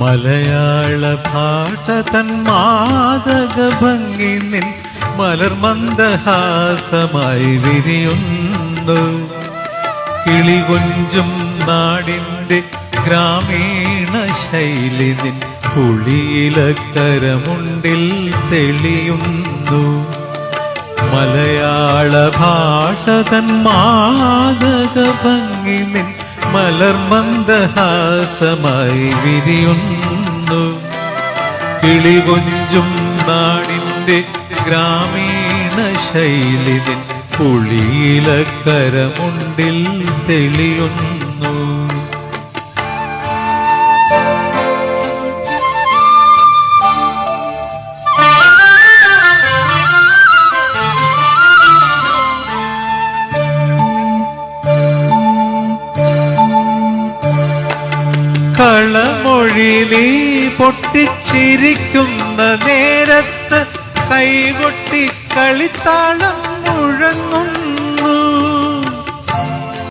മലയാള ഭാഷ തൻ മാതക ഭംഗി നിൻ മലർമന്ദഹാസമായി വിരിയുന്നു. കിളികൊഞ്ചും നാടിന്റെ ഗ്രാമീണ ശൈലി നിൻ പുളിയിലക്കരമുണ്ടിൽ തെളിയുന്നു. മലയാള ഭാഷ തൻ മാതക ഭംഗി നിൻ മലർമന്ദഹാസമായി വിരിയുന്നു. കിളികൊഞ്ചും നാടിന്റെ ഗ്രാമീണ ശൈലിതിൻ പുളിയിലക്കരമുണ്ടിൽ തെളിയുന്നു. കളമൊഴി നീ പൊട്ടിച്ചിരിക്കുന്ന നേരത്ത് കൈകൊട്ടി കളിത്താളം മുഴങ്ങും